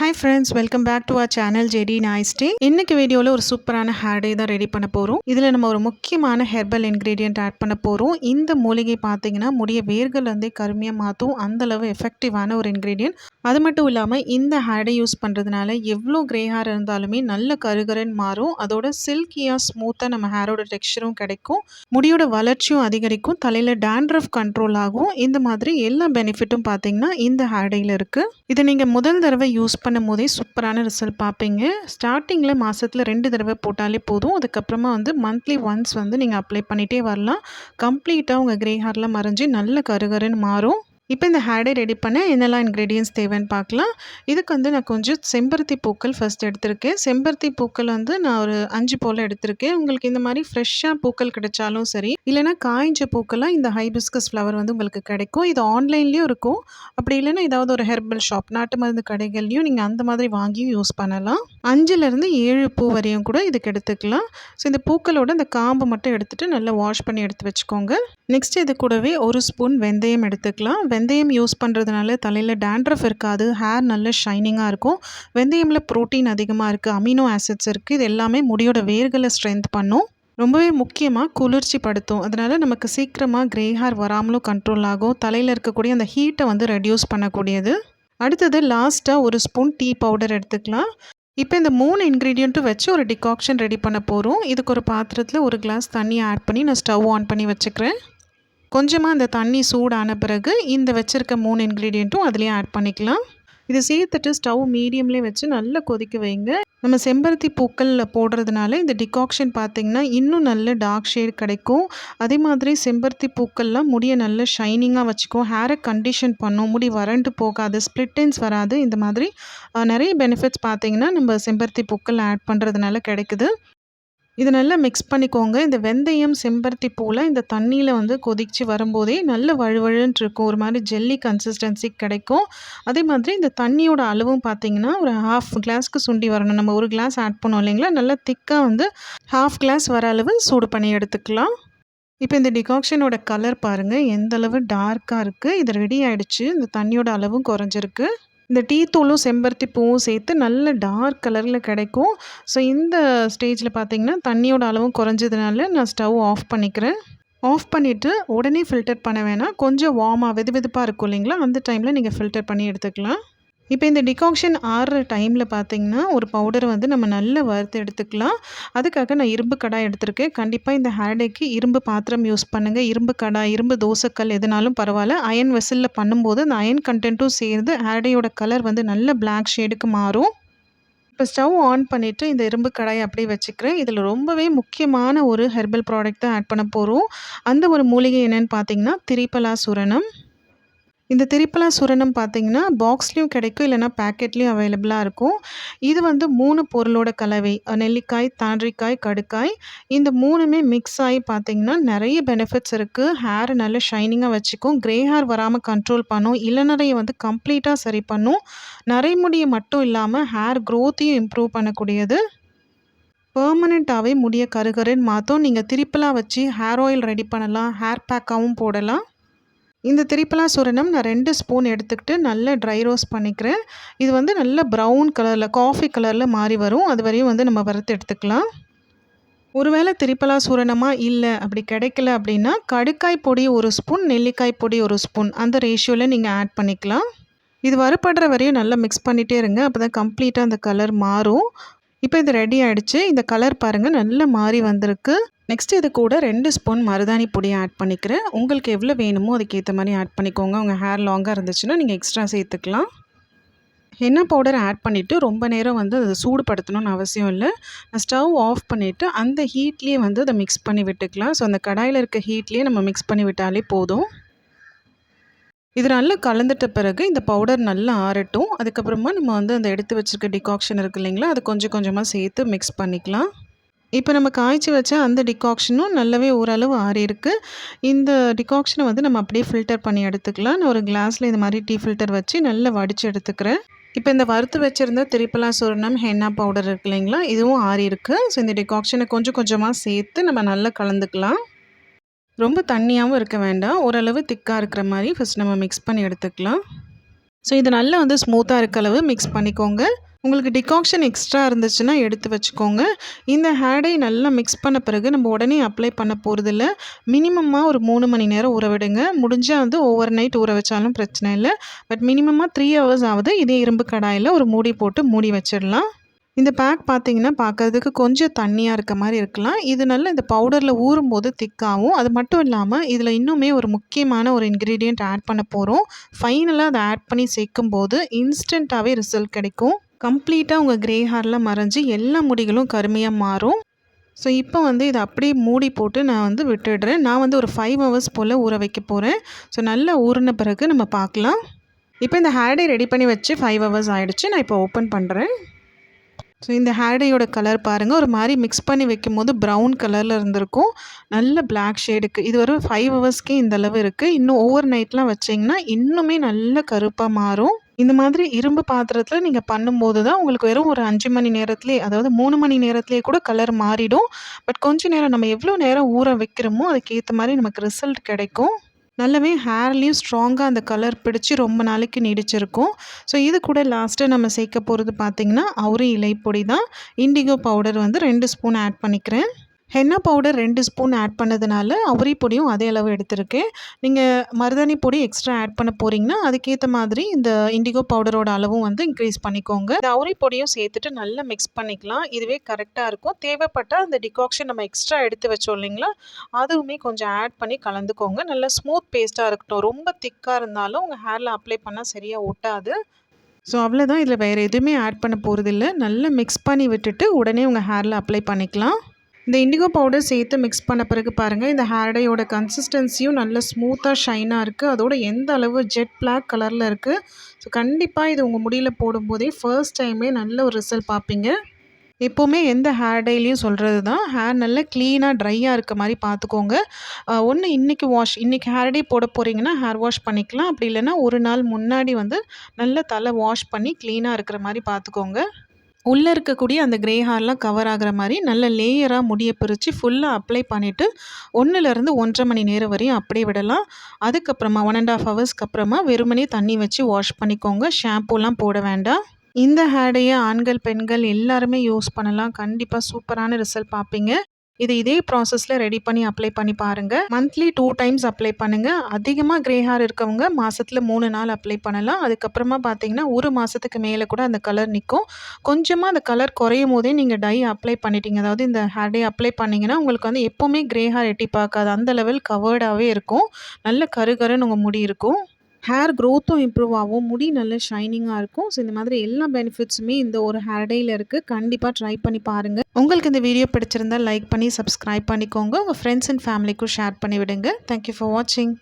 Hi friends welcome back to our channel J நாய்ஸ்டே இன்னைக்கு வீடியோவில் ஒரு சூப்பரான ஹேர் டே தான் ரெடி பண்ண போகிறோம் இதில் நம்ம ஒரு முக்கியமான ஹெர்பல் இன்க்ரீடியன்ட் ஆட் பண்ண போகிறோம் இந்த மூலிகை பார்த்தீங்கன்னா முடிய வேர்கள் வந்து கருமையாக மாற்றும் அந்தளவு எஃபெக்டிவான ஒரு இன்க்ரீடியன்ட் அது மட்டும் இல்லாமல் இந்த ஹேடை யூஸ் பண்ணுறதுனால எவ்வளோ க்ரே ஹேர் இருந்தாலுமே நல்ல கருகரன் மாறும். அதோட சில்கியாக ஸ்மூத்தாக நம்ம ஹேரோட டெக்ஸ்டரும் கிடைக்கும். முடியோட வளர்ச்சியும் அதிகரிக்கும். தலையில் டேண்ட்ரஃப் கண்ட்ரோல் ஆகும். இந்த மாதிரி எல்லா பெனிஃபிட்டும் பார்த்தீங்கன்னா இந்த ஹேடையில் இருக்குது இதை நீங்கள் முதல் தடவை யூஸ் பண்ணும் போதே சூப்பரான ரிசல்ட் பார்ப்பீங்க ஸ்டார்டிங்கில் மாதத்தில் ரெண்டு தடவை போட்டாலே போதும். அதுக்கப்புறமா வந்து மந்த்லி ஒன்ஸ் வந்து நீங்கள் அப்ளை பண்ணிகிட்டே வரலாம். கம்ப்ளீட்டாக உங்கள் க்ரே ஹேர்லாம் மறைஞ்சி நல்ல கருகருன்னு மாறும். இப்போ இந்த ஹேடை ரெடி பண்ண என்னெல்லாம் இன்க்ரீடியன்ஸ் தேவைன்னு பார்க்கலாம். இதுக்கு வந்து நான் கொஞ்சம் செம்பருத்தி பூக்கள் ஃபஸ்ட் எடுத்திருக்கேன். செம்பருத்தி பூக்கள் வந்து நான் ஒரு அஞ்சு போல் எடுத்திருக்கேன். உங்களுக்கு இந்த மாதிரி ஃப்ரெஷ்ஷாக பூக்கள் கிடைச்சாலும் சரி இல்லைனா காய்ஞ்ச பூக்கெல்லாம் இந்த ஹைபிஸ்கஸ் ஃப்ளவர் வந்து உங்களுக்கு கிடைக்கும். இது ஆன்லைன்லேயும் இருக்கும். அப்படி இல்லைன்னா ஏதாவது ஒரு ஹெர்பல் ஷாப் நாட்டு மருந்து கடைகள்லையும் நீங்கள் அந்த மாதிரி வாங்கியும் யூஸ் பண்ணலாம். அஞ்சுலேருந்து ஏழு பூ வரையும் கூட இதுக்கு எடுத்துக்கலாம். ஸோ இந்த பூக்களோட இந்த காம்பு மட்டும் எடுத்துகிட்டு நல்லா வாஷ் பண்ணி எடுத்து வச்சுக்கோங்க. நெக்ஸ்ட் இது கூடவே ஒரு ஸ்பூன் வெந்தயம் எடுத்துக்கலாம். வெந்தயம் யூஸ் பண்ணுறதுனால தலையில் டேண்ட்ரஃப் இருக்காது ஹேர் நல்ல ஷைனிங்காக இருக்கும். வெந்தயமில் ப்ரோட்டீன் அதிகமாக இருக்குது அமினோ ஆசிட்ஸ் இருக்குது இது எல்லாமே முடியோட வேர்களை ஸ்ட்ரென்த் பண்ணும். ரொம்பவே முக்கியமாக குளிர்ச்சி படுத்தும். அதனால் நமக்கு சீக்கிரமாக க்ரே ஹேர் வராமலும் கண்ட்ரோல் ஆகும். தலையில் இருக்கக்கூடிய அந்த ஹீட்டை வந்து ரெடியூஸ் பண்ணக்கூடியது. அடுத்தது லாஸ்ட்டாக ஒரு ஸ்பூன் டீ பவுடர் எடுத்துக்கலாம். இப்போ இந்த மூணு இன்க்ரீடியண்ட்டும் வச்சு ஒரு டிகாக்ஷன் ரெடி பண்ண போகிறோம் இதுக்கு ஒரு பாத்திரத்தில் ஒரு கிளாஸ் தண்ணி ஆட் பண்ணி நான் ஸ்டவ் ஆன் பண்ணி வச்சுக்கிறேன். கொஞ்சமாக அந்த தண்ணி சூடான பிறகு இந்த வச்சுருக்க மூணு இன்க்ரீடியண்ட்டும் அதுலேயே ஆட் பண்ணிக்கலாம். இதை சேர்த்துட்டு ஸ்டவ் மீடியம்லேயே வச்சு நல்லா கொதிக்க வைங்க. நம்ம செம்பருத்தி பூக்களில் போடுறதுனால இந்த டிகாக்ஷன் பார்த்திங்கன்னா இன்னும் நல்ல டார்க் ஷேட் கிடைக்கும். அதே மாதிரி செம்பருத்தி பூக்கள்லாம் முடியை நல்ல ஷைனிங்காக வச்சுக்கும். ஹேரை கண்டிஷன் பண்ணும். முடி வறண்டு போகாது. ஸ்ப்ளிட்டன்ஸ் வராது. இந்த மாதிரி நிறைய பெனிஃபிட்ஸ் பார்த்திங்கன்னா நம்ம செம்பருத்தி பூக்கள் ஆட் பண்ணுறதுனால கிடைக்குது. இது நல்லா மிக்ஸ் பண்ணிக்கோங்க. இந்த வெந்தயம் செம்பருத்தி பூவில் இந்த தண்ணியில் வந்து கொதிச்சு வரும்போதே நல்ல வழுவழுன்ட்டு இருக்கும். ஒரு மாதிரி ஜெல்லி கன்சிஸ்டன்சி கிடைக்கும். அதே மாதிரி இந்த தண்ணியோட அளவும் பார்த்தீங்கன்னா ஒரு ஹாஃப் கிளாஸ்க்கு சுண்டி வரணும். நம்ம ஒரு கிளாஸ் ஆட் பண்ணோம் இல்லைங்களா? நல்லா திக்காக வந்து ஹாஃப் கிளாஸ் வர அளவு சூடு பண்ணி எடுத்துக்கலாம். இப்போ இந்த டிகாக்ஷனோட கலர் பாருங்கள் எந்த அளவு டார்க்காக இருக்குது இது ரெடி ஆகிடுச்சு இந்த தண்ணியோட அளவும் குறைஞ்சிருக்கு. இந்த டீ தூளும் செம்பருத்தி பூவும் சேர்த்து நல்ல டார்க் கலரில் கிடைக்கும். ஸோ இந்த ஸ்டேஜில் பார்த்தீங்கன்னா தண்ணியோட அளவும் குறைஞ்சதுனால நான் ஸ்டவ் ஆஃப் பண்ணிக்கிறேன். ஆஃப் பண்ணிவிட்டு உடனே ஃபில்டர் பண்ண வேணாம். கொஞ்சம் வார்மாக வெது வெதுப்பாக இருக்கும் இல்லைங்களா? அந்த டைமில் நீங்கள் ஃபில்டர் பண்ணி எடுத்துக்கலாம். இப்போ இந்த டிகாக்ஷன் ஆறுற டைமில் பார்த்தீங்கன்னா ஒரு பவுடரை வந்து நம்ம நல்லா வறுத்து எடுத்துக்கலாம். அதுக்காக நான் இரும்பு கடாய் எடுத்திருக்கேன். கண்டிப்பாக இந்த ஹேர்டேக்கு இரும்பு பாத்திரம் யூஸ் பண்ணுங்கள் இரும்பு கடாய் இரும்பு தோசைக்கல் எதுனாலும் பரவாயில்ல. அயன் வெசலில் பண்ணும்போது அந்த அயன் கண்டென்ட்டும் சேர்ந்து ஹேர்டேயோட கலர் வந்து நல்ல பிளாக் ஷேடுக்கு மாறும். இப்போ ஸ்டவ் ஆன் பண்ணிவிட்டு இந்த இரும்பு கடாயை அப்படியே வச்சுக்கிறேன். இதில் ரொம்பவே முக்கியமான ஒரு ஹெர்பல் ப்ராடக்ட் தான் ஆட் பண்ண போகிறோம் அந்த ஒரு மூலிகை என்னென்னு பார்த்தீங்கன்னா திரிபலா சுரணம். இந்த திரிப்பலா சுரணம் பார்த்தீங்கன்னா பாக்ஸ்லேயும் கிடைக்கும் இல்லைனா பேக்கெட்லேயும் அவைலபிளாக இருக்கும். இது வந்து மூணு பொருளோட கலவை. நெல்லிக்காய் தாண்டிக்காய் கடுக்காய். இந்த மூணுமே மிக்ஸ் ஆகி பார்த்திங்கன்னா நிறைய பெனிஃபிட்ஸ் இருக்குது ஹேர் நல்ல ஷைனிங்காக வச்சுக்கும். க்ரே ஹேர் வராமல் கண்ட்ரோல் பண்ணும். இளநரையை வந்து கம்ப்ளீட்டாக சரி பண்ணும். நரைமுடியை மட்டும் இல்லாமல் ஹேர் க்ரோத்தையும் இம்ப்ரூவ் பண்ணக்கூடியது. பர்மனெண்ட்டாகவே முடிய கருகருன்னு மாற்றும் நீங்கள் திரிப்பலாக வச்சு ஹேர் ஆயில் ரெடி பண்ணலாம். ஹேர் பேக்காகவும் போடலாம். இந்த திரிப்பலா சூரணம் நான் ரெண்டு ஸ்பூன் எடுத்துக்கிட்டு நல்லா ட்ரை ரோஸ்ட் பண்ணிக்கிறேன். இது வந்து நல்ல ப்ரௌன் கலரில் காஃபி கலரில் மாறி வரும். அது வரையும் வந்து நம்ம வறுத்து எடுத்துக்கலாம். ஒருவேளை திரிப்பலா சூரணமாக இல்லை அப்படி கிடைக்கல அப்படின்னா கடுக்காய் பொடி ஒரு ஸ்பூன் நெல்லிக்காய் பொடி ஒரு ஸ்பூன் அந்த ரேஷியோவில் நீங்கள் ஆட் பண்ணிக்கலாம். இது வறுப்படுற வரையும் நல்லா மிக்ஸ் பண்ணிகிட்டே இருங்க. அப்போ தான் கம்ப்ளீட்டாக அந்த கலர் மாறும். இப்போ இது ரெடி ஆகிடுச்சு இந்த கலர் பாருங்கள் நல்லா மாறி வந்திருக்கு. நெக்ஸ்ட் இது கூட ரெண்டு ஸ்பூன் மருதாணி பொடியை ஆட் பண்ணிக்கிறேன். உங்களுக்கு எவ்வளோ வேணுமோ அதுக்கேற்ற மாதிரி ஆட் பண்ணிக்கோங்க. உங்கள் ஹேர் லாங்காக இருந்துச்சுன்னா நீங்கள் எக்ஸ்ட்ரா சேர்த்துக்கலாம். என்ன பவுடர் ஆட் பண்ணிவிட்டு ரொம்ப நேரம் வந்து அதை சூடுபடுத்தணும்னு அவசியம் இல்லை. ஸ்டவ் ஆஃப் பண்ணிவிட்டு அந்த ஹீட்லேயே வந்து அதை மிக்ஸ் பண்ணி விட்டுக்கலாம். ஸோ அந்த கடாயில் இருக்க ஹீட்லேயே நம்ம மிக்ஸ் பண்ணி விட்டாலே போதும். இது நல்லா கலந்துட்ட பிறகு இந்த பவுடர் நல்லா ஆறட்டும். அதுக்கப்புறமா நம்ம வந்து அந்த எடுத்து வச்சுருக்க டிகாக்ஷன் இருக்குது இல்லைங்களா அதை கொஞ்சம் கொஞ்சமாக சேர்த்து மிக்ஸ் பண்ணிக்கலாம். இப்போ நம்ம காய்ச்சி வச்ச அந்த டிகாக்ஷனும் நல்லாவே ஓரளவு ஆறியிருக்கு. இந்த டிகாக்ஷனை வந்து நம்ம அப்படியே ஃபில்டர் பண்ணி எடுத்துக்கலாம். நான் ஒரு கிளாஸில் இந்த மாதிரி டீ ஃபில்டர் வச்சு நல்லா வடித்து எடுத்துக்கிறேன். இப்போ இந்த வறுத்து வச்சுருந்த திரிப்பலா சுரணம் ஹென்னா பவுடர் இருக்கு இல்லைங்களா? இதுவும் ஆறி இருக்குது ஸோ இந்த டிகாக்ஷனை கொஞ்சம் கொஞ்சமாக சேர்த்து நம்ம நல்லா கலந்துக்கலாம். ரொம்ப தண்ணியாகவும் இருக்க வேண்டாம். ஓரளவு திக்காக இருக்கிற மாதிரி ஃபஸ்ட் நம்ம மிக்ஸ் பண்ணி எடுத்துக்கலாம். ஸோ இது நல்லா வந்து ஸ்மூத்தாக இருக்க அளவு மிக்ஸ் பண்ணிக்கோங்க. உங்களுக்கு டிகாக்ஷன் எக்ஸ்ட்ரா இருந்துச்சுன்னா எடுத்து வச்சுக்கோங்க. இந்த ஹேடை நல்லா மிக்ஸ் பண்ண பிறகு நம்ம உடனே அப்ளை பண்ண போகிறதில்ல மினிமமாக ஒரு மூணு மணி நேரம் ஊற விடுங்க. முடிஞ்சால் வந்து ஓவர் நைட் ஊற வச்சாலும் பிரச்சனை இல்லை. பட் மினிமமாக த்ரீ ஹவர்ஸ் ஆகுது இதே இரும்பு கடாயில் ஒரு மூடி போட்டு மூடி வச்சிடலாம். இந்த பேக் பார்த்தீங்கன்னா பார்க்கறதுக்கு கொஞ்சம் தண்ணியாக இருக்க மாதிரி இருக்கலாம். இது நல்லா இந்த பவுடரில் ஊறும்போது திக்காகும் அது மட்டும் இல்லாமல் இதில் இன்னுமே ஒரு முக்கியமான ஒரு இன்க்ரீடியண்ட் ஆட் பண்ண போகிறோம் ஃபைனலாக அதை ஆட் பண்ணி சேர்க்கும் போது இன்ஸ்டண்ட்டாகவே ரிசல்ட் கிடைக்கும். கம்ப்ளீட்டாக உங்கள் க்ரே ஹேரில் மறைஞ்சு எல்லா முடிகளும் கருமையாக மாறும். ஸோ இப்போ வந்து இதை அப்படியே மூடி போட்டு நான் வந்து விட்டுடுறேன். நான் வந்து ஒரு ஃபைவ் ஹவர்ஸ் போல் ஊற வைக்க போகிறேன் ஸோ நல்லா ஊறின பிறகு நம்ம பார்க்கலாம். இப்போ இந்த ஹேர் ரெடி பண்ணி வச்சு ஃபைவ் ஹவர்ஸ் ஆகிடுச்சு நான் இப்போ ஓப்பன் பண்ணுறேன் ஸோ இந்த ஹேடையோட கலர் பாருங்கள் ஒரு மாதிரி மிக்ஸ் பண்ணி வைக்கும் போது ப்ரௌன் கலரில் இருந்திருக்கும். நல்ல பிளாக் ஷேடுக்கு இது ஒரு ஃபைவ் ஹவர்ஸ்க்கே இந்தளவு இருக்குது இன்னும் ஓவர் நைட்லாம் வச்சிங்கன்னா இன்னுமே நல்ல கருப்பாக மாறும். இந்த மாதிரி இரும்பு பாத்திரத்தில் நீங்கள் பண்ணும்போது தான் உங்களுக்கு வெறும் ஒரு அஞ்சு மணி நேரத்துலேயே அதாவது மூணு மணி நேரத்துலேயே கூட கலர் மாறிடும். பட் கொஞ்ச நேரம் நம்ம எவ்வளோ நேரம் ஊற வைக்கிறோமோ அதுக்கேற்ற மாதிரி நமக்கு ரிசல்ட் கிடைக்கும். நல்லாவே ஹேர்லேயும் ஸ்ட்ராங்காக அந்த கலர் பிடிச்சி ரொம்ப நாளைக்கு நீடிச்சிருக்கும். ஸோ இது கூட லாஸ்ட்டாக நம்ம சேர்க்க போகிறது பார்த்திங்கன்னா அவுரி இலை பொடி தான் இண்டிகோ பவுடர் வந்து ரெண்டு ஸ்பூன் ஆட் பண்ணிக்கிறேன். ஹென்னா பவுடர் ரெண்டு ஸ்பூன் ஆட் பண்ணதுனால அவரி பொடியும் அதே அளவு எடுத்திருக்கேன். நீங்கள் மருதாணி பொடி எக்ஸ்ட்ரா ஆட் பண்ண போகிறீங்கன்னா அதுக்கேற்ற மாதிரி இந்த இண்டிகோ பவுடரோட அளவும் வந்து இன்க்ரீஸ் பண்ணிக்கோங்க. இந்த அவரி பொடியும் சேர்த்துட்டு நல்லா மிக்ஸ் பண்ணிக்கலாம். இதுவே கரெக்டாக இருக்கும். தேவைப்பட்டால் அந்த டிகாக்ஷன் நம்ம எக்ஸ்ட்ரா எடுத்து வச்சோம் இல்லைங்களா அதுவுமே கொஞ்சம் ஆட் பண்ணி கலந்துக்கோங்க. நல்லா ஸ்மூத் பேஸ்ட்டாக இருக்கட்டும். ரொம்ப திக்காக இருந்தாலும் உங்கள் ஹேரில் அப்ளை பண்ணால் சரியாக ஒட்டாது. ஸோ அவ்வளோதான் இதில் வேறு எதுவுமே ஆட் பண்ண போகிறதில்ல நல்லா மிக்ஸ் பண்ணி விட்டுட்டு உடனே உங்கள் ஹேரில் அப்ளை பண்ணிக்கலாம். இந்த இண்டிகோ பவுடர் சேர்த்து மிக்ஸ் பண்ண பிறகு பாருங்கள் இந்த ஹேர்டையோட கன்சிஸ்டன்சியும் நல்ல ஸ்மூத்தாக ஷைனாக இருக்குது அதோட எந்த அளவு ஜெட் பிளாக் கலரில் இருக்குது ஸோ கண்டிப்பாக இது உங்கள் முடியில் போடும்போதே ஃபர்ஸ்ட் டைமே நல்ல ஒரு ரிசல்ட் பார்ப்பீங்க எப்போவுமே எந்த ஹேர் டேலையும் சொல்கிறது தான் ஹேர் நல்லா க்ளீனாக ட்ரையாக இருக்க மாதிரி பார்த்துக்கோங்க ஒன்று இன்றைக்கி வாஷ் இன்றைக்கி ஹேர் டே போட போகிறீங்கன்னா ஹேர் வாஷ் பண்ணிக்கலாம். அப்படி இல்லைன்னா ஒரு நாள் முன்னாடி வந்து நல்லா தலை வாஷ் பண்ணி க்ளீனாக இருக்கிற மாதிரி பார்த்துக்கோங்க உள்ளே இருக்கக்கூடிய அந்த க்ரே ஹேர்லாம் கவர் ஆகிற மாதிரி நல்ல லேயராக முடியை பிரித்து ஃபுல்லாக அப்ளை பண்ணிவிட்டு ஒன்றுலேருந்து ஒன்றரை மணி நேரம் வரையும் அப்படியே விடலாம். அதுக்கப்புறமா ஒன் அண்ட் ஆஃப் ஹவர்ஸ்க்கு அப்புறமா வெறுமனே தண்ணி வச்சு வாஷ் பண்ணிக்கோங்க. ஷாம்பூலாம் போட வேண்டாம். இந்த ஹேடையை ஆண்கள் பெண்கள் எல்லாருமே யூஸ் பண்ணலாம். கண்டிப்பாக சூப்பரான ரிசல்ட் பார்ப்பீங்க. இது இதே ப்ராசஸில் ரெடி பண்ணி அப்ளை பண்ணி பாருங்கள் மந்த்லி டூ டைம்ஸ் அப்ளை பண்ணுங்கள் அதிகமாக க்ரே ஹேர் இருக்கவங்க மாதத்தில் மூணு நாள் அப்ளை பண்ணலாம். அதுக்கப்புறமா பார்த்தீங்கன்னா ஒரு மாதத்துக்கு மேலே கூட அந்த கலர் நிற்கும் கொஞ்சமாக அந்த கலர் குறையும் போதே நீங்கள் டை அப்ளை பண்ணிட்டீங்க. அதாவது இந்த ஹேர் டே அப்ளை பண்ணிங்கன்னா உங்களுக்கு வந்து எப்போவுமே க்ரே ஹேர் எட்டி பார்க்காது. அந்த லெவல் கவர்டாகவே இருக்கும். நல்ல கருகருன்னு உங்கள் முடி இருக்கும். ஹேர் க்ரோத்தும் இம்ப்ரூவ் ஆகும். முடி நல்ல ஷைனிங்காக இருக்கும். ஸோ இந்த மாதிரி எல்லா பெனிஃபிட்ஸுமே இந்த ஒரு ஹேர் டேயில் இருக்குது கண்டிப்பாக ட்ரை பண்ணி பாருங்கள் உங்களுக்கு இந்த வீடியோ பிடிச்சிருந்தால் லைக் பண்ணி சப்ஸ்கிரைப் பண்ணிக்கோங்க. உங்கள் ஃப்ரெண்ட்ஸ் அண்ட் ஃபேமிலிக்கும் ஷேர் பண்ணி விடுங்க தேங்க்யூ ஃபார் வாட்சிங்